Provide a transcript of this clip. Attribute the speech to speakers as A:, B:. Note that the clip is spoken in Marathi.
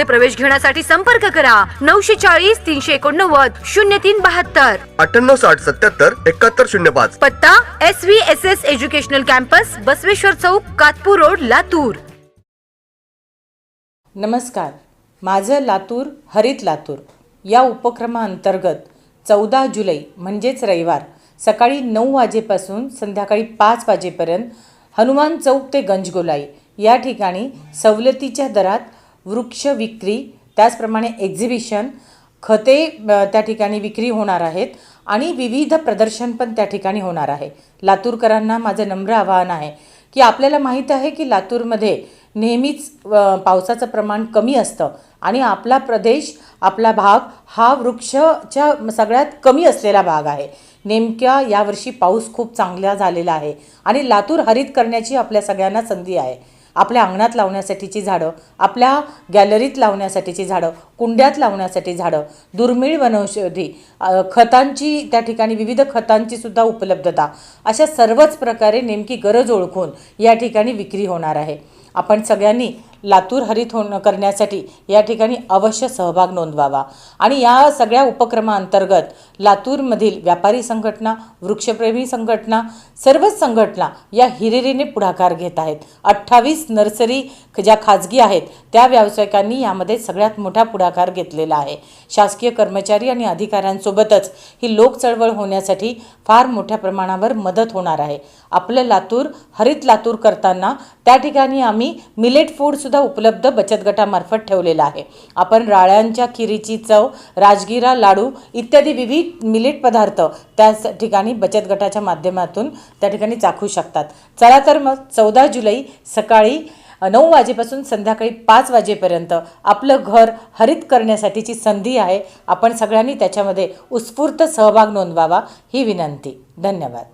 A: प्रवेश घेण्यासाठी संपर्क करा. नऊशे चाळीस तीनशे एकोणनव्वद शून्य तीन बहात्तर.
B: अठ्ठ्याण्णव साठ सत्याहत्तर एकाहत्तर शून्य पाच.
A: पत्ता S V S S educational campus Basaveshwar Chowk Katpur road Latur.
C: नमस्कार. माझं लातूर हरित लातूर. या उपक्रमाअंतर्गत चौदा जुलै म्हणजेच रविवार सकाळी नऊ वाजेपासून संध्याकाळी पाच वाजेपर्यंत हनुमान चौक ते गंजगोलाई या ठिकाणी सवलतीच्या दरात वृक्ष विक्री त्याचप्रमाणे एक्झिबिशन खते त्या ठिकाणी विक्री होणार आहेत आणि विविध प्रदर्शन पण त्या ठिकाणी होणार आहे. लातूरकरांना माझं नम्र आवाहन आहे की आपल्याला माहीत आहे की लातूरमध्ये नेहमीच पावसाचं प्रमाण कमी असतं आणि आपला प्रदेश आपला भाग हा वृक्षच्या सगळ्यात कमी असलेला भाग आहे. नेमक्या यावर्षी पाऊस खूप चांगला झालेला आहे आणि लातूर हरित करण्याची आपल्या सगळ्यांना संधी आहे. आपल्या अंगणात लावण्यासाठीची झाडं आपल्या गॅलरीत लावण्यासाठीची झाडं कुंड्यात लावण्यासाठी झाडं दुर्मिळ वनौषधी खतांची त्या ठिकाणी विविध खतांची सुद्धा उपलब्धता अशा सर्वच प्रकारे नेमकी गरज ओळखून या ठिकाणी विक्री होणार आहे. आपण सगळ्यांनी लातूर हरित होणं करण्यासाठी या ठिकाणी अवश्य सहभाग नोंदवावा. आणि या सगळ्या उपक्रमाअंतर्गत लातूरमधील व्यापारी संघटना वृक्षप्रेमी संघटना सर्वच संघटना या हिरिरीने पुढाकार घेत आहेत. अठ्ठावीस नर्सरी ज्या खाजगी आहेत त्या व्यावसायिकांनी यामध्ये सगळ्यात मोठा पुढाकार घेतलेला आहे. शासकीय कर्मचारी आणि अधिकाऱ्यांसोबतच ही लोक चळवळ होण्यासाठी फार मोठ्या प्रमाणावर मदत होणार आहे. आपलं लातूर हरित लातूर करताना त्या ठिकाणी आम्ही मिलेट फूडसुद्धा उपलब्ध बचत गटामार्फत ठेवलेलं आहे. आपण राळ्यांच्या खिरीची चव राजगिरा लाडू इत्यादी विविध मिलेट पदार्थ त्या ठिकाणी बचत गटाच्या माध्यमातून त्या ठिकाणी चाखू शकतात. चला तर मग चौदा जुलै सकाळी नऊ वाजेपासून संध्याकाळी पाच वाजेपर्यंत आपलं घर हरित करण्यासाठीची संधी आहे. आपण सगळ्यांनी त्याच्यामध्ये उत्स्फूर्त सहभाग नोंदवावा ही विनंती. धन्यवाद.